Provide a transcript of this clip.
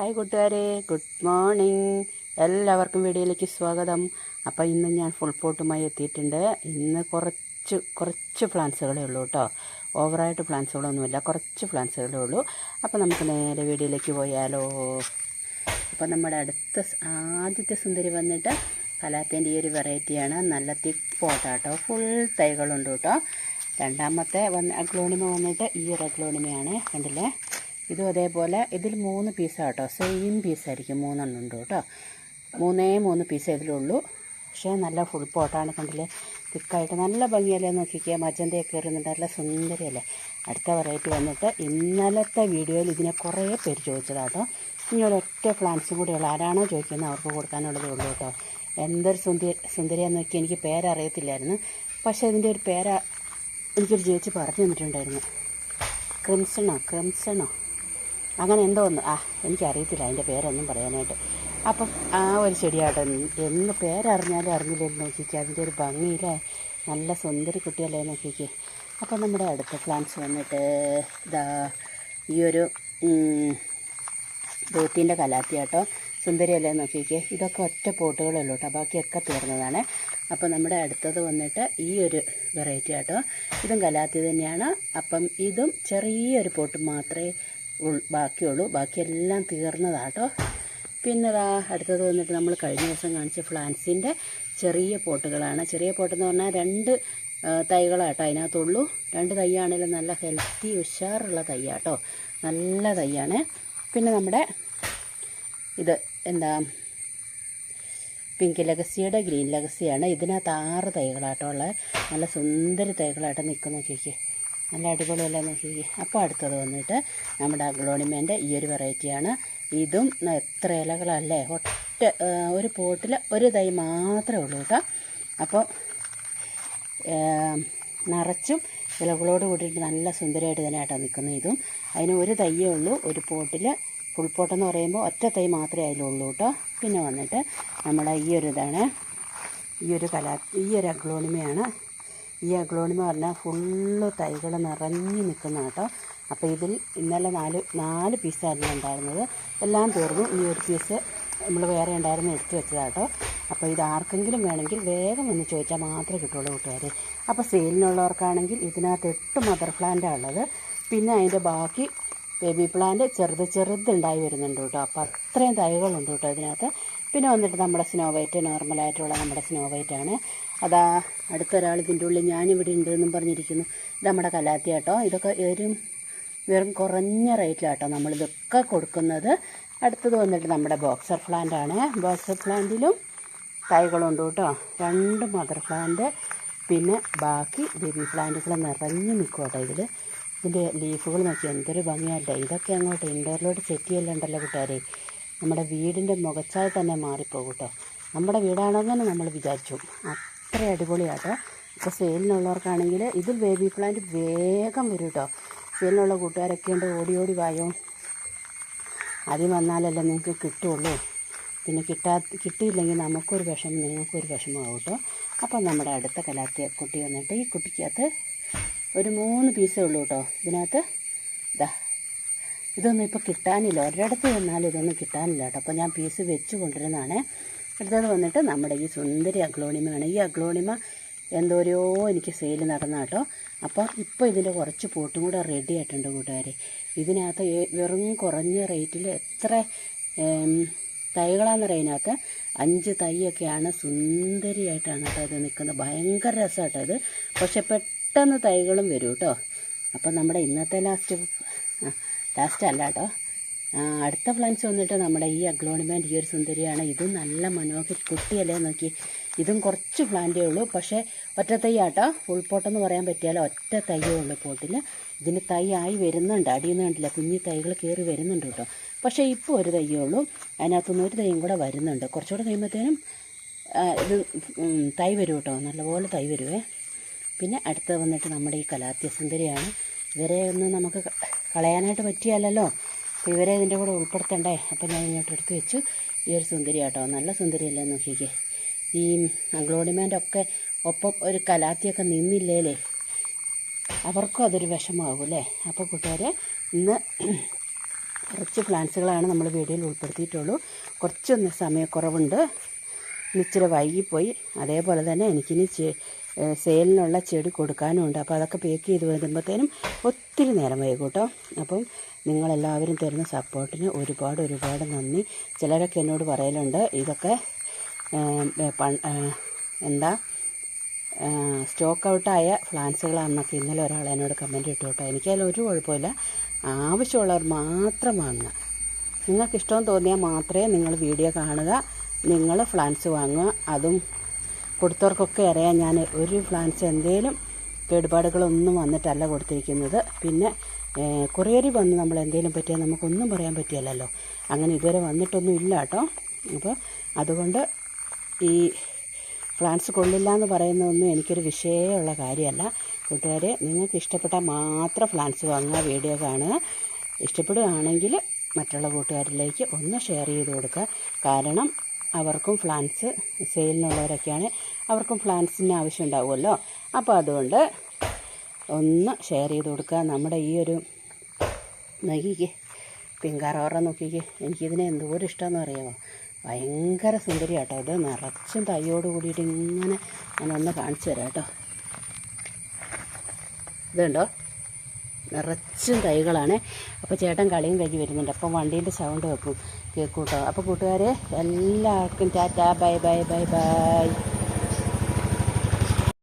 Hi കൂട്ടുകാരെ. Good morning എല്ലാവർക്കും വീഡിയോയിലേക്ക് സ്വാഗതം. അപ്പോൾ ഇന്ന് ഞാൻ ഫുൾ പോട്ടുമായി എത്തിയിട്ടുണ്ട്. ഇന്ന് കുറച്ച് കുറച്ച് പ്ലാന്റ്സുകളേ ഉള്ളൂ കേട്ടോ ഓവറായിട്ട് പ്ലാന്റ്സുകളൊന്നുമില്ല കുറച്ച് പ്ലാന്റ്സുകളേ ഉള്ളൂ. അപ്പോൾ നമുക്ക് നേരെ വീഡിയോയിലേക്ക് പോയാലോ. അപ്പോൾ നമ്മുടെ അടുത്ത ആദ്യത്തെ സുന്ദരി വന്നിട്ട് കലാത്തിന്റെ ഈ ഒരു വെറൈറ്റിയാണ് നല്ല തിക്ക് പോട്ടാട്ടോ ഫുൾ തൈകളുണ്ട് കേട്ടോ രണ്ടാമത്തെ വന്ന് അഗ്ലോണിമ വന്നിട്ട് ഈ ഒരു അഗ്ലോണിമയാണ്. കണ്ടില്ലേ? ഇതും അതേപോലെ ഇതിൽ മൂന്ന് പീസാണ് കേട്ടോ സെയിം പീസായിരിക്കും മൂന്നെണ്ണം ഉണ്ട് കേട്ടോ. മൂന്നേ മൂന്ന് പീസ് ഇതിലുള്ളൂ. പക്ഷേ നല്ല ഫുൾ പോട്ടാണ് കണ്ടില്ലേ? തിക്കായിട്ട് നല്ല ഭംഗിയല്ലേ നോക്കിക്കുക മജന്തയൊക്കെ കയറുന്നുണ്ട്. നല്ല സുന്ദരിയല്ലേ? അടുത്ത വെറൈറ്റി വന്നിട്ട് ഇന്നലത്തെ വീഡിയോയിൽ ഇതിനെ കുറേ പേര് ചോദിച്ചതാട്ടോ. ഇനി ഒരൊറ്റ പ്ലാന്റ്സും കൂടിയുള്ള ആരാണോ ചോദിക്കുന്നത് അവർക്ക് കൊടുക്കാനുള്ളതേ ഉള്ളൂ കേട്ടോ. എന്തൊരു സുന്ദരി സുന്ദരിയാന്ന് നോക്കി എനിക്ക് പേരറിയത്തില്ലായിരുന്നു. പക്ഷേ ഇതിന്റെ ഒരു പേര എനിക്കൊരു ചേച്ചി പറഞ്ഞു തന്നിട്ടുണ്ടായിരുന്നു. ക്രിംസണോ? ക്രിംസണോ? അങ്ങനെ എന്തോ ഒന്ന് ആ എനിക്കറിയത്തില്ല അതിന്റെ പേരൊന്നും പറയാനായിട്ട്. അപ്പം ആ ഒരു ചെടിയാട്ടോ എന്ന് പേരറിഞ്ഞാലും അറിഞ്ഞില്ലെന്ന് നോക്കിക്കുക അതിന്റെ ഒരു ഭംഗിയിലെ നല്ല സുന്ദരി കുട്ടിയല്ലേ നോക്കിക്ക്. അപ്പം നമ്മുടെ അടുത്ത പ്ലാന്റ്സ് വന്നിട്ട് ഇതാ ഈ ഒരു ദൂത്തിന്റെ കലാത്തിയാട്ടോ സുന്ദരിയല്ലേ നോക്കിക്ക്. ഇതൊക്കെ ഒറ്റ പോട്ടുകളേ ഉള്ളൂ കേട്ടോ ബാക്കിയൊക്കെ തീർന്നതാണ്. അപ്പോൾ നമ്മുടെ അടുത്തത് വന്നിട്ട് ഈ ഒരു വെറൈറ്റി ആട്ടോ. ഇതും കലാത്തി തന്നെയാണ്. അപ്പം ഇതും ചെറിയൊരു പോട്ട് മാത്രമേ ബാക്കിയുള്ളൂ. ബാക്കിയെല്ലാം തീർന്നതാട്ടോ. പിന്നെ ദാ അടുത്തത് വന്നിട്ട് നമ്മൾ കഴിഞ്ഞ ദിവസം കാണിച്ച ഫ്ലാൻസിന്റെ ചെറിയ പോട്ടുകളാണ്. ചെറിയ പോട്ടെന്ന് പറഞ്ഞാൽ രണ്ട് തൈകളാട്ടോ അതിനകത്തുള്ളൂ. രണ്ട് തൈയാണെങ്കിലും നല്ല ഹെൽത്തി ഉഷാറുള്ള തൈയാട്ടോ. നല്ല തൈയാണ്. പിന്നെ നമ്മുടെ ഇത് എന്താ പിങ്ക് ലഗസിയുടെ ഗ്രീൻ ലഗസിയാണ്. ഇതിനകത്ത് ആറ് തൈകളാട്ടോ ഉള്ളത്. നല്ല സുന്ദര തൈകളായിട്ട് നിൽക്കുന്ന നോക്കിക്കേ. നല്ല അടിപൊളിയല്ലേ നോക്കി. അപ്പോൾ അടുത്തത് വന്നിട്ട് നമ്മുടെ അഗ്ലോണിമേന്റെ ഈ ഒരു വെറൈറ്റിയാണ്. ഇതും എത്ര ഇലകളല്ലേ? ഒറ്റ ഒരു പോട്ടിൽ ഒരു തൈ മാത്രമേ ഉള്ളൂ കേട്ടോ. അപ്പോൾ നിറച്ചും ഇലകളോട് കൂടിയിട്ട് നല്ല സുന്ദരമായിട്ട് തന്നെ ആട്ടോ നിൽക്കുന്നത് ഇതും. അതിന് ഒരു തയ്യേ ഉള്ളൂ. ഒരു പോട്ടിൽ ഫുൾ പോട്ടെന്ന് പറയുമ്പോൾ ഒറ്റ തൈ മാത്രമേ അതിലുള്ളൂ കേട്ടോ. പിന്നെ വന്നിട്ട് നമ്മുടെ ഈ ഒരു ഇതാണ് ഈ ഒരു കലാ ഈ ഒരു അഗ്ലോണിമയാണ്. ഈ അഗ്ലോണിമ പറഞ്ഞാൽ ഫുള്ള് തൈകൾ നിറഞ്ഞു നിൽക്കുന്ന കേട്ടോ. അപ്പോൾ ഇതിൽ ഇന്നലെ നാല് നാല് പീസായിരുന്നു ഉണ്ടായിരുന്നത്. എല്ലാം തീർന്നു. ഈ ഒരു പീസ് നമ്മൾ വേറെ ഉണ്ടായിരുന്നു എടുത്തു വെച്ചതാട്ടോ അപ്പോൾ ഇത് ആർക്കെങ്കിലും വേണമെങ്കിൽ വേഗം ഒന്ന് ചോദിച്ചാൽ മാത്രമേ കിട്ടുള്ളൂ കൂട്ടുകാർ അപ്പോൾ സെയിലിനുള്ളവർക്കാണെങ്കിൽ ഇതിനകത്ത് എട്ട് മദർ പ്ലാന്റാണ് ഉള്ളത്. പിന്നെ അതിന്റെ ബാക്കി ബേബി പ്ലാന്റ് ചെറുത് ചെറുതുണ്ടായി വരുന്നുണ്ട് കേട്ടോ. അപ്പോൾ അത്രയും തൈകളുണ്ട് കേട്ടോ ഇതിനകത്ത്. പിന്നെ വന്നിട്ട് നമ്മുടെ സ്നോ വൈറ്റ് നോർമലായിട്ടുള്ള നമ്മുടെ സ്നോ വൈറ്റ് ആണ്. അതാ അടുത്തൊരാൾ ഇതിന്റെ ഉള്ളിൽ ഞാനിവിടെ ഉണ്ട് എന്നും പറഞ്ഞിരിക്കുന്നു. ഇത് നമ്മുടെ കലാത്തി കേട്ടോ ഇതൊക്കെ വെറും വെറും കുറഞ്ഞ റേറ്റിലാട്ടോ നമ്മളിതൊക്കെ കൊടുക്കുന്നത്. അടുത്തത് വന്നിട്ട് നമ്മുടെ ബോക്സർ പ്ലാന്റ് ആണ്. ബോക്സർ പ്ലാന്റിലും തൈകളുണ്ട് കേട്ടോ. രണ്ട് മദർ പ്ലാന്റ് പിന്നെ ബാക്കി ബേബി പ്ലാന്റുകൾ നിറഞ്ഞു നിൽക്കും കേട്ടോ ഇതിൽ ഇതിന്റെ ലീഫുകൾ നോക്കി എന്തൊരു ഭംഗിയല്ലേ ഇതൊക്കെ അങ്ങോട്ട് ഇൻഡോറിലോട്ട് സെറ്റ് ചെയ്യലുണ്ടല്ലോ കൂട്ടുകാരെ നമ്മുടെ വീടിന്റെ മുഖച്ചായ തന്നെ മാറിപ്പോകും കേട്ടോ നമ്മുടെ വീടാണെന്ന് തന്നെ നമ്മൾ വിചാരിച്ചു. അത്ര അടിപൊളിയാട്ടോ. ഇപ്പോൾ സെയിലിനുള്ളവർക്കാണെങ്കിൽ ഇതിൽ ബേബി പ്ലാന്റ് വേഗം വരും കേട്ടോ സെയിലിനുള്ള കൂട്ടുകാരൊക്കെ ഉണ്ട് ഓടി ഓടി വായോ. ആദ്യം വന്നാലല്ലേ നിങ്ങൾക്ക് കിട്ടുള്ളൂ. പിന്നെ കിട്ടാ കിട്ടിയില്ലെങ്കിൽ നമുക്കൊരു വിഷമം നിങ്ങൾക്കൊരു വിഷമമാവും കേട്ടോ അപ്പം നമ്മുടെ അടുത്ത കലാത്തിയ കുട്ടി വന്നിട്ട് ഈ കുട്ടിക്കകത്ത് ഒരു മൂന്ന് പീസേ ഉള്ളൂ കേട്ടോ. ഇതിനകത്ത് ഇതാ ഇതൊന്നും ഇപ്പോൾ കിട്ടാനില്ല. ഒരിടത്ത് ചെന്നാലും ഇതൊന്നും കിട്ടാനില്ല കേട്ടോ. അപ്പോൾ ഞാൻ പീസ് വെച്ച് കൊണ്ടിരുന്നതാണ് അടുത്തത് വന്നിട്ട് നമ്മുടെ ഈ സുന്ദരി അഗ്ലോണിമയാണ്. ഈ അഗ്ലോണിമ എന്തോരോ എനിക്ക് സെയിൽ നടന്ന കേട്ടോ. അപ്പോൾ ഇപ്പോൾ ഇതിന്റെ കുറച്ച് പോട്ടും കൂടെ റെഡി ആയിട്ടുണ്ട് കൂട്ടുകാരെ. ഇതിനകത്ത് വെറും കുറഞ്ഞ റേറ്റിൽ എത്ര തൈകളാണെന്ന് പറയുന്നതിനകത്ത് അഞ്ച് തൈയൊക്കെയാണ് സുന്ദരിയായിട്ടാണ് കേട്ടോ ഇത് നിൽക്കുന്നത്. ഭയങ്കര രസമാട്ടോ ഇത്. പക്ഷെ പെട്ടെന്ന് തൈകളും വരും കേട്ടോ. അപ്പം നമ്മുടെ ഇന്നത്തെ ലാസ്റ്റ് ലാസ്റ്റ് അല്ല കേട്ടോ അടുത്ത പ്ലാന്റ്സ് വന്നിട്ട് നമ്മുടെ ഈ അഗ്ലോണിമാന്റെ ഈ ഒരു സുന്ദരിയാണ്. ഇതും നല്ല മനോഹര കുട്ടിയല്ലേ നോക്കി. ഇതും കുറച്ച് പ്ലാന്റേ ഉള്ളൂ. പക്ഷേ ഒറ്റ തൈ ആട്ടോ ഫുൾ പറയാൻ പറ്റിയാലോ ഒറ്റ തൈയേ ഉള്ളൂ പോട്ടിൽ ഇതിന് തൈ ആയി വരുന്നുണ്ട്. അടിയിൽ നിന്ന് കണ്ടില്ല? കുഞ്ഞി തൈകൾ കയറി വരുന്നുണ്ട് കേട്ടോ പക്ഷേ ഇപ്പോൾ ഒരു തൈയേ ഉള്ളൂ. അതിനകത്തുനിന്ന് ഒരു തൈയും കൂടെ വരുന്നുണ്ട്. കുറച്ചുകൂടെ കഴിയുമ്പോഴത്തേനും ഇത് തൈ വരും കേട്ടോ നല്ലപോലെ തൈ വരുവേ. പിന്നെ അടുത്ത് വന്നിട്ട് നമ്മുടെ ഈ കലാത്യ സുന്ദരിയാണ്. ഇവരെ ഒന്നും നമുക്ക് കളയാനായിട്ട് പറ്റിയല്ലോ അപ്പോൾ ഇവരെ ഇതിന്റെ കൂടെ ഉൾപ്പെടുത്തണ്ടേ. അപ്പോൾ ഞാൻ ഇങ്ങോട്ട് എടുത്ത് വെച്ചു. ഈ ഒരു സുന്ദരി കേട്ടോ നല്ല സുന്ദരിയല്ലേ നോക്കിക്കേ. ഈ അഗ്ലോണിമാന്റെ ഒക്കെ ഒപ്പം ഒരു കലാത്തിയൊക്കെ നിന്നില്ലേലേ. അവർക്കും അതൊരു വിഷമാവും അല്ലേ? അപ്പോൾ കൂട്ടുകാരെ ഇന്ന് കുറച്ച് പ്ലാന്റ്സുകളാണ് നമ്മൾ വീഡിയോയിൽ ഉൾപ്പെടുത്തിയിട്ടുള്ളൂ. കുറച്ചൊന്ന് സമയക്കുറവുണ്ട്. ഇച്ചിരി വൈകിപ്പോയി. അതേപോലെ തന്നെ എനിക്കിനി സെയിലിനുള്ള ചെടി കൊടുക്കാനുണ്ട്. അപ്പോൾ അതൊക്കെ പേക്ക് ചെയ്ത് വരുമ്പോഴത്തേനും ഒത്തിരി നേരം വൈകും കേട്ടോ അപ്പം നിങ്ങളെല്ലാവരും തരുന്ന സപ്പോർട്ടിന് ഒരുപാട് ഒരുപാട് നന്ദി. ചിലരൊക്കെ എന്നോട് പറയലുണ്ട് ഇതൊക്കെ എന്താ സ്റ്റോക്ക് ഔട്ടായ ഫ്ലാൻസുകളാണെന്നൊക്കെ ഇന്നലെ ഒരാൾ എന്നോട് കമന്റ് ഇട്ടു കേട്ടോ. എനിക്കതിൽ ഒരു കുഴപ്പമില്ല. ആവശ്യമുള്ളവർ മാത്രം വാങ്ങുക. നിങ്ങൾക്ക് ഇഷ്ടം തോന്നിയാൽ മാത്രമേ നിങ്ങൾ വീഡിയോ കാണുക. നിങ്ങൾ ഫ്ലാൻസ് വാങ്ങുക. അതും കൊടുത്തവർക്കൊക്കെ അറിയാം. ഞാൻ ഒരു ഫ്ലാൻസ് എന്തേലും കേടുപാടുകളൊന്നും വന്നിട്ടല്ല കൊടുത്തിരിക്കുന്നത്. പിന്നെ കുറേരി വന്ന് നമ്മൾ എന്തെങ്കിലും പറ്റിയാൽ നമുക്കൊന്നും പറയാൻ പറ്റിയല്ലോ അങ്ങനെ ഇതുവരെ വന്നിട്ടൊന്നും ഇല്ല കേട്ടോ. അപ്പോൾ അതുകൊണ്ട് ഈ ഫ്ലാൻസ് കൊള്ളില്ല എന്ന് പറയുന്നതൊന്നും എനിക്കൊരു വിഷയമുള്ള കാര്യമല്ല. കൂട്ടുകാരെ നിങ്ങൾക്ക് ഇഷ്ടപ്പെട്ടാൽ മാത്രം ഫ്ലാൻസ് വാങ്ങുക വീഡിയോ കാണുക. ഇഷ്ടപ്പെടുകയാണെങ്കിൽ മറ്റുള്ള കൂട്ടുകാരിലേക്ക് ഒന്ന് ഷെയർ ചെയ്ത് കൊടുക്കുക. കാരണം അവർക്കും ഫ്ലാൻസ് സെയിലിനുള്ളവരൊക്കെയാണ്. അവർക്കും ഫ്ലാൻസിന് ആവശ്യം ഉണ്ടാവുമല്ലോ അപ്പോൾ അതുകൊണ്ട് ഒന്ന് ഷെയർ ചെയ്ത് കൊടുക്കുക. നമ്മുടെ ഈ ഒരു നോക്കിക്കേ പിങ്കാറോറ നോക്കിക്ക് എനിക്കിതിനെ എന്തോരം ഇഷ്ടമെന്ന് അറിയാമോ? ഭയങ്കര സുന്ദരി കേട്ടോ ഇത്. നിറച്ചും തയ്യോട് കൂടിയിട്ട് ഇങ്ങനെ ഞാൻ ഒന്ന് കാണിച്ചു തരാം കേട്ടോ. ഇതുണ്ടോ? നിറച്ചും തൈകളാണ്. അപ്പോൾ ചേട്ടൻ കളിയും കഴിഞ്ഞ് വരുന്നുണ്ട്. അപ്പം വണ്ടീന്റെ സൗണ്ട് വെക്കും. കേൾക്കൂട്ടോ അപ്പോൾ കൂട്ടുകാരെ എല്ലാവർക്കും tata bye bye bye bye.